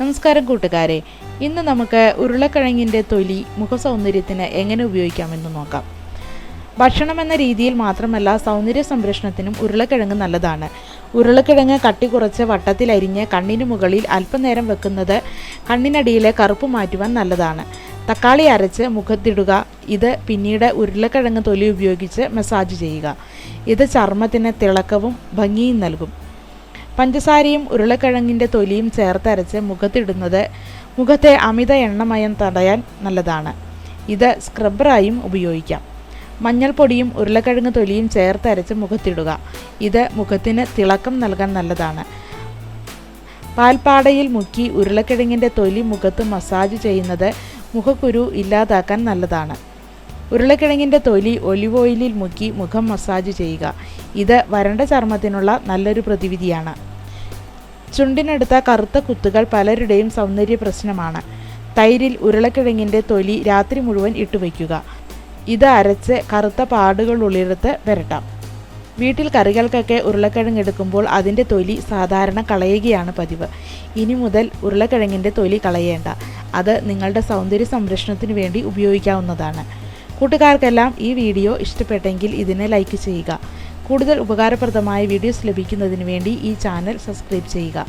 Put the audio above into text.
നമസ്കാരം കൂട്ടുകാരെ. ഇന്ന് നമുക്ക് ഉരുളക്കിഴങ്ങിന്റെ തൊലി മുഖ സൗന്ദര്യത്തിന് എങ്ങനെ ഉപയോഗിക്കാമെന്ന് നോക്കാം. ഭക്ഷണം എന്ന രീതിയിൽ മാത്രമല്ല സൗന്ദര്യ സംരക്ഷണത്തിനും ഉരുളക്കിഴങ്ങ് നല്ലതാണ്. ഉരുളക്കിഴങ്ങ് കട്ടി കുറച്ച് വട്ടത്തിലരിഞ്ഞ് കണ്ണിന് മുകളിൽ അല്പനേരം വെക്കുന്നത് കണ്ണിനടിയിലെ കറുപ്പ് മാറ്റുവാൻ നല്ലതാണ്. തക്കാളി അരച്ച് മുഖത്തിടുക ഇത് പിന്നീട് ഉരുളക്കിഴങ്ങ് തൊലി ഉപയോഗിച്ച് മസാജ് ചെയ്യുക. ഇത് ചർമ്മത്തിന് തിളക്കവും ഭംഗിയും നൽകും. പഞ്ചസാരയും ഉരുളക്കിഴങ്ങിന്റെ തൊലിയും ചേർത്തരച്ച് മുഖത്തിടുന്നത് മുഖത്തെ അമിത എണ്ണമയം തടയാൻ നല്ലതാണ്. ഇത് സ്ക്രബ്ബറായും ഉപയോഗിക്കാം. മഞ്ഞൾപ്പൊടിയും ഉരുളക്കിഴങ്ങ് തൊലിയും ചേർത്തരച്ച് മുഖത്തിടുക. ഇത് മുഖത്തിന് തിളക്കം നൽകാൻ നല്ലതാണ്. പാൽപ്പാടയിൽ മുക്കി ഉരുളക്കിഴങ്ങിന്റെ തൊലി മുഖത്ത് മസാജ് ചെയ്യുന്നത് മുഖക്കുരു ഇല്ലാതാക്കാൻ നല്ലതാണ്. ഉരുളക്കിഴങ്ങിന്റെ തൊലി ഒലിവ് ഓയിലിൽ മുക്കി മുഖം മസാജ് ചെയ്യുക. ഇത് വരണ്ട ചർമ്മത്തിനുള്ള നല്ലൊരു പ്രതിവിധിയാണ്. ചുണ്ടിനടുത്ത കറുത്ത കുത്തുകൾ പലരുടെയും സൗന്ദര്യ പ്രശ്നമാണ് തൈരിൽ ഉരുളക്കിഴങ്ങിന്റെ തൊലി രാത്രി മുഴുവൻ ഇട്ടുവയ്ക്കുക. ഇത് അരച്ച് കറുത്ത പാടുകൾ ഉള്ളിടത്ത് വരട്ടാം. വീട്ടിൽ കറികൾക്കൊക്കെ ഉരുളക്കിഴങ്ങ് എടുക്കുമ്പോൾ അതിന്റെ തൊലി സാധാരണ കളയുകയാണ് പതിവ്. ഇനി മുതൽ ഉരുളക്കിഴങ്ങിന്റെ തൊലി കളയേണ്ട. അത് നിങ്ങളുടെ സൗന്ദര്യ സംരക്ഷണത്തിന് വേണ്ടി ഉപയോഗിക്കാവുന്നതാണ്. കൂട്ടുകാർക്കെല്ലാം ഈ വീഡിയോ ഇഷ്ടപ്പെട്ടെങ്കിൽ ഇതിനെ ലൈക്ക് ചെയ്യുക. കൂടുതൽ ഉപകാരപ്രദമായ വീഡിയോസ് ലഭിക്കുന്നതിന് വേണ്ടി ഈ ചാനൽ സബ്സ്ക്രൈബ് ചെയ്യുക.